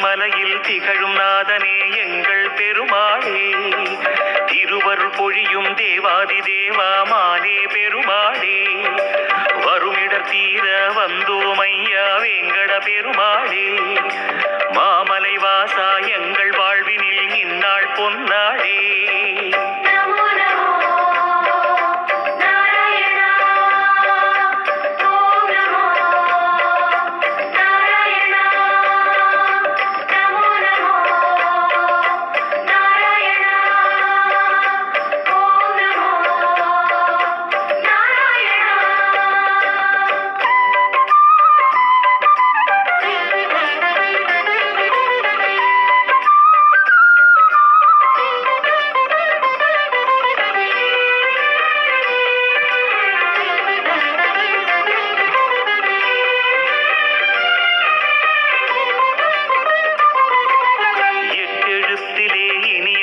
மலையில் திகழும் நாதனே எங்கள் பெருமாளே. திருவருள் பொழியும் தேவாதி தேவா மாலே பெருமாளே. வருமிடர் தீர வந்தோம் ஐயா வெங்கட பெருமாளே. மாமலை வாச